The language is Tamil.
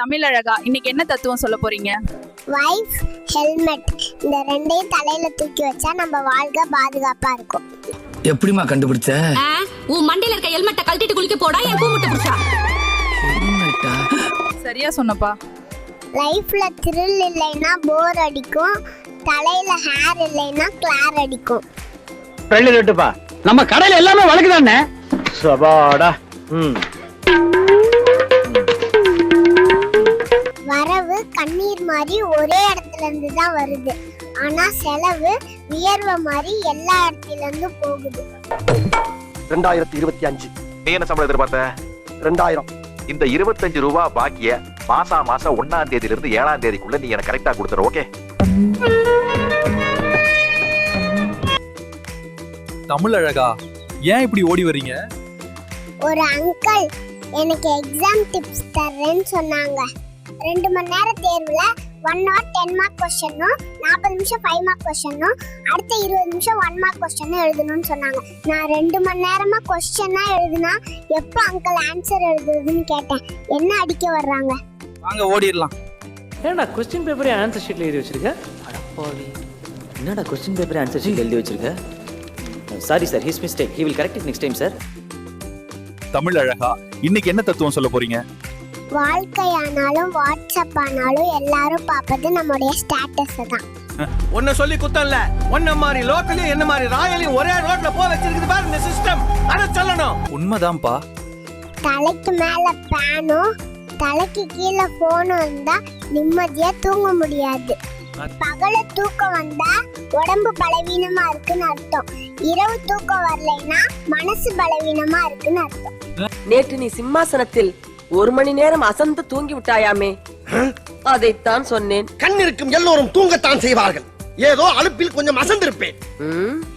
தமிழழகா? இன்னைக்கு என்ன தத்துவம் சொல்ல போறீங்க? வைஃப் ஹெல்மெட் இந்த ரெண்டையும் தலையில தூக்கி வச்சா நம்ம வாழ்க்கை பாதுகாப்பா இருக்கும். எப்படிமா கண்டுபிடிச்ச? ஆ, உன் மண்டையில இருக்க ஹெல்மெட்டை கழட்டிட்டு குளிக்க போடா என் கூமுட்டை புடிச்சா? சரியா சொன்னப்பா. லைஃப்ல த்ரில் இல்லைன்னா போர் அடிக்கும். தலையில ஹேர் இல்லைன்னா கிளார் அடிக்கும். ரெண்டு ரெட்டுப்பா நம்ம கடையில எல்லாமே வழக்கு தானே சபாடா. ம். கண்ணீர் மாதிரி ஒரே இடத்துல இருந்து தான் வருது. ஆனா செலவு வியர்வை மாதிரி எல்லா இடத்துல இருந்து போகுது. ரெண்டாயிரத்தி இருபத்தி அஞ்சு. நீ என்ன சம்பளம் எதிர்பார்த்த? ரெண்டாயிரம். இந்த இருபத்தஞ்சு ரூபா பாக்கிய மாசா மாசம் ஒன்னாம் தேதியில இருந்து ஏழாம் தேதிக்குள்ள நீ எனக்கு கரெக்டா கொடுத்துரு ஓகே தமிழ் அழகா ஏன் இப்படி ஓடி வர்றீங்க? ஒரு அங்கிள் எனக்கு எக்ஸாம் டிப்ஸ் தர்றேன்னு சொன்னாங்க. ரெண்டு மணி நேரம் தேர்வுல ஒன் ஹவர் டென் மார்க் கொஸ்டினும் நாற்பது நிமிஷம் ஃபைவ் மார்க் கொஸ்டினும் அடுத்த இருபது நிமிஷம் ஒன் மார்க் கொஸ்டினும் எழுதணும்னு சொன்னாங்க. நான் ரெண்டு மணி நேரமா கொஸ்டினா எழுதுனா எப்போ அங்கிள் ஆன்சர் எழுதுறதுன்னு கேட்டேன். என்ன அடிக்க வர்றாங்க? வாங்க ஓடிடலாம். ஏன்டா கொஸ்டின் பேப்பரே ஆன்சர் ஷீட்ல எழுதி வச்சிருக்க? அடப்பாவி. என்னடா கொஸ்டின் பேப்பர் ஆன்சர் ஷீட் எழுதி வச்சிருக்க? Sorry sir his mistake he will correct it next time sir Tamil அழகா இன்னைக்கு என்ன தத்துவம் சொல்ல போறீங்க? வாழ்க்கையானாலும் வாட்ஸ்அப் ஆனாலும் எல்லாரும் பார்ப்பது நம்முடைய ஸ்டேட்டஸ் தான். உன்னை சொல்லி குத்தம் இல்ல உன்ன மாதிரி லோக்கலையும் என்ன மாதிரி ராயலையும் ஒரே ரோட்ல போ வச்சிருக்குது பாரு இந்த சிஸ்டம் அத சொல்லணும். உண்மைதான்ப்பா. தலைக்கு மேல பேனும் தலைக்கு கீழே போனும் இருந்தா நிம்மதியா தூங்க முடியாது. பகல தூக்கம் வந்தா உடம்பு பலவீனமா இருக்குன்னு அர்த்தம். இரவு தூக்கம் வரலைன்னா மனசு பலவீனமா இருக்குன்னு அர்த்தம். நேற்று நீ சிம்மாசனத்தில் ஒரு மணி நேரம் அசந்து தூங்கி விட்டாயாமே? அதைத்தான் சொன்னேன். கண் இருக்கும் எல்லோரும் தூங்கத்தான் செய்வார்கள். ஏதோ அலுப்பில் கொஞ்சம் அசந்திருப்பேன்.